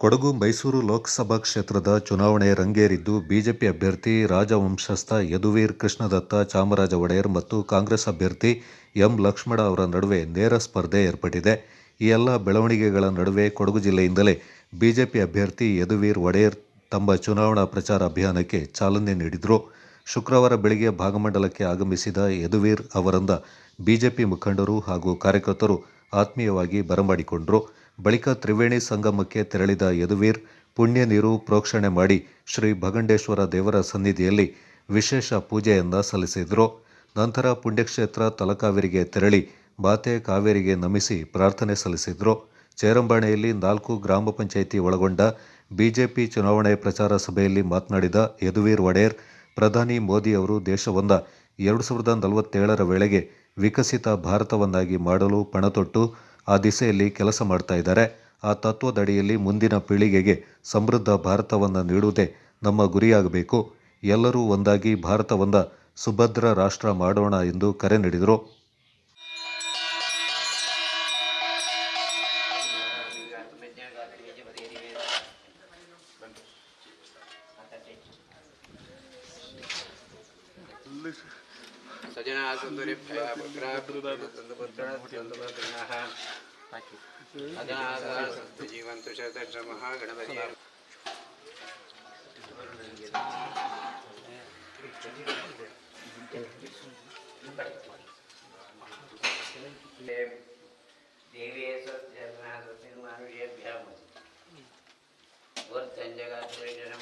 ಕೊಡಗು ಮೈಸೂರು ಲೋಕಸಭಾ ಕ್ಷೇತ್ರದ ಚುನಾವಣೆ ರಂಗೇರಿದ್ದು ಬಿಜೆಪಿ ಅಭ್ಯರ್ಥಿ ರಾಜವಂಶಸ್ಥ ಯದುವೀರ್ ಕೃಷ್ಣದತ್ತ ಚಾಮರಾಜ ಒಡೆಯರ್ ಮತ್ತು ಕಾಂಗ್ರೆಸ್ ಅಭ್ಯರ್ಥಿ ಎಂ ಲಕ್ಷ್ಮಣ ಅವರ ನಡುವೆ ನೇರ ಸ್ಪರ್ಧೆ ಏರ್ಪಟ್ಟಿದೆ. ಈ ಎಲ್ಲ ಬೆಳವಣಿಗೆಗಳ ನಡುವೆ ಕೊಡಗು ಜಿಲ್ಲೆಯಿಂದಲೇ ಬಿಜೆಪಿ ಅಭ್ಯರ್ಥಿ ಯದುವೀರ್ ಒಡೆಯರ್ ತಮ್ಮ ಚುನಾವಣಾ ಪ್ರಚಾರ ಅಭಿಯಾನಕ್ಕೆ ಚಾಲನೆ ನೀಡಿದರು. ಶುಕ್ರವಾರ ಬೆಳಗ್ಗೆ ಭಾಗಮಂಡಲಕ್ಕೆ ಆಗಮಿಸಿದ ಯದುವೀರ್ ಅವರಿಂದ ಬಿಜೆಪಿ ಮುಖಂಡರು ಹಾಗೂ ಕಾರ್ಯಕರ್ತರು ಆತ್ಮೀಯವಾಗಿ ಬರಮಾಡಿಕೊಂಡರು. ಬಳಿಕ ತ್ರಿವೇಣಿ ಸಂಗಮಕ್ಕೆ ತೆರಳಿದ ಯದುವೀರ್ ಪುಣ್ಯ ನೀರು ಪ್ರೋಕ್ಷಣೆ ಮಾಡಿ ಶ್ರೀ ಭಗಂಡೇಶ್ವರ ದೇವರ ಸನ್ನಿಧಿಯಲ್ಲಿ ವಿಶೇಷ ಪೂಜೆಯನ್ನು ಸಲ್ಲಿಸಿದರು. ನಂತರ ಪುಣ್ಯಕ್ಷೇತ್ರ ತಲಕಾವೇರಿಗೆ ತೆರಳಿ ಬಾತೆ ಕಾವೇರಿಗೆ ನಮಿಸಿ ಪ್ರಾರ್ಥನೆ ಸಲ್ಲಿಸಿದರು. ಚೇರಂಬಾಣೆಯಲ್ಲಿ ನಾಲ್ಕು ಗ್ರಾಮ ಪಂಚಾಯಿತಿ ಒಳಗೊಂಡ ಬಿಜೆಪಿ ಚುನಾವಣೆ ಪ್ರಚಾರ ಸಭೆಯಲ್ಲಿ ಮಾತನಾಡಿದ ಯದುವೀರ್ ಒಡೆಯರ್, ಪ್ರಧಾನಿ ಮೋದಿ ಅವರು ದೇಶವೊಂದ ಎರಡು ಸಾವಿರದ ನಲವತ್ತೇಳರ ವೇಳೆಗೆ ವಿಕಸಿತ ಭಾರತವನ್ನಾಗಿ ಮಾಡಲು ಪಣತೊಟ್ಟು ಆ ದಿಸೆಯಲ್ಲಿ ಕೆಲಸ ಮಾಡ್ತಾ ಇದ್ದಾರೆ. ಆ ತತ್ವದಡಿಯಲ್ಲಿ ಮುಂದಿನ ಪೀಳಿಗೆಗೆ ಸಮೃದ್ಧ ಭಾರತವನ್ನು ನೀಡುವುದೇ ನಮ್ಮ ಗುರಿಯಾಗಬೇಕು. ಎಲ್ಲರೂ ಒಂದಾಗಿ ಭಾರತವನ್ನು ಸುಭದ್ರ ರಾಷ್ಟ್ರ ಮಾಡೋಣ ಎಂದು ಕರೆ ನೀಡಿದರು. जीवन्तु शतश्रमः गणपति देवी स्वस्तिर्मानुषेभ्यः वर्धञ्जगात्रेजनं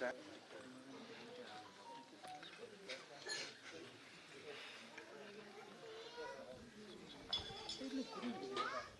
that. They look really good.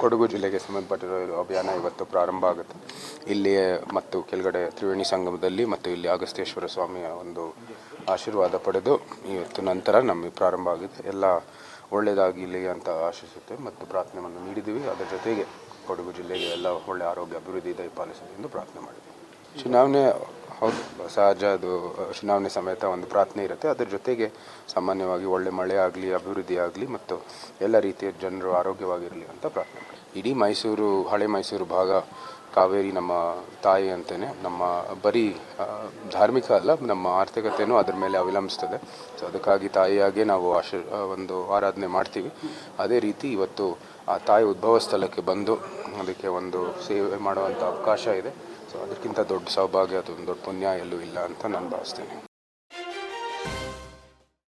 Kodagu ಜಿಲ್ಲೆಗೆ ಸಂಬಂಧಪಟ್ಟಿರೋ ಅಭಿಯಾನ ಇವತ್ತು ಪ್ರಾರಂಭ ಆಗುತ್ತೆ. ಇಲ್ಲಿ ಮತ್ತು ಕೆಳಗಡೆ ತ್ರಿವೇಣಿ ಸಂಗಮದಲ್ಲಿ ಮತ್ತು ಇಲ್ಲಿ ಅಗಸ್ತೇಶ್ವರ ಸ್ವಾಮಿಯ ಒಂದು ಆಶೀರ್ವಾದ ಪಡೆದು ಇವತ್ತು ನಂತರ ನಮಗೆ ಪ್ರಾರಂಭ ಆಗಿದೆ ಎಲ್ಲ ಒಳ್ಳೆಯದಾಗಲಿ ಅಂತ ಆಶಿಸುತ್ತೆ ಮತ್ತು ಪ್ರಾರ್ಥನೆಯನ್ನು ನೀಡಿದ್ದೀವಿ. ಅದರ ಜೊತೆಗೆ ಕೊಡಗು ಜಿಲ್ಲೆಗೆ ಎಲ್ಲ ಒಳ್ಳೆಯ ಆರೋಗ್ಯ, ಅಭಿವೃದ್ಧಿ ದಯಪಾಲಿಸಲಿ ಎಂದು ಪ್ರಾರ್ಥನೆ ಮಾಡಿದ್ದೀವಿ. ಚುನಾವಣೆ ಹೌದು ಸಹಜ ಅದು ಚುನಾವಣೆ ಸಮೇತ ಒಂದು ಪ್ರಾರ್ಥನೆ ಇರುತ್ತೆ ಅದರ ಜೊತೆಗೆ ಸಾಮಾನ್ಯವಾಗಿ ಒಳ್ಳೆ ಮಳೆ ಆಗಲಿ, ಅಭಿವೃದ್ಧಿ ಆಗಲಿ ಮತ್ತು ಎಲ್ಲ ರೀತಿಯ ಜನರು ಆರೋಗ್ಯವಾಗಿರಲಿ ಅಂತ ಪ್ರಾರ್ಥನೆ. ಇಡೀ ಮೈಸೂರು, ಹಳೆ ಮೈಸೂರು ಭಾಗ ಕಾವೇರಿ ನಮ್ಮ ತಾಯಿ ಅಂತೇನೆ, ನಮ್ಮ ಬರೀ ಧಾರ್ಮಿಕ ಅಲ್ಲ, ನಮ್ಮ ಆರ್ಥಿಕತೆಯೂ ಅದರ ಮೇಲೆ ಅವಲಂಬಿಸ್ತದೆ. ಸೊ ಅದಕ್ಕಾಗಿ ತಾಯಿಯಾಗೆ ನಾವು ಆಶ ಒಂದು ಆರಾಧನೆ ಮಾಡ್ತೀವಿ. ಅದೇ ರೀತಿ ಇವತ್ತು ಆ ತಾಯಿ ಉದ್ಭವ ಸ್ಥಳಕ್ಕೆ ಬಂದು ಅದಕ್ಕೆ ಒಂದು ಸೇವೆ ಮಾಡುವಂಥ ಅವಕಾಶ ಇದೆ. ಸೊ ಅದಕ್ಕಿಂತ ದೊಡ್ಡ ಸೌಭಾಗ್ಯ ಅಥವಾ ದೊಡ್ಡ ಪುಣ್ಯ ಎಲ್ಲೂ ಇಲ್ಲ ಅಂತ ನಾನು ಭಾವಿಸ್ತೇನೆ.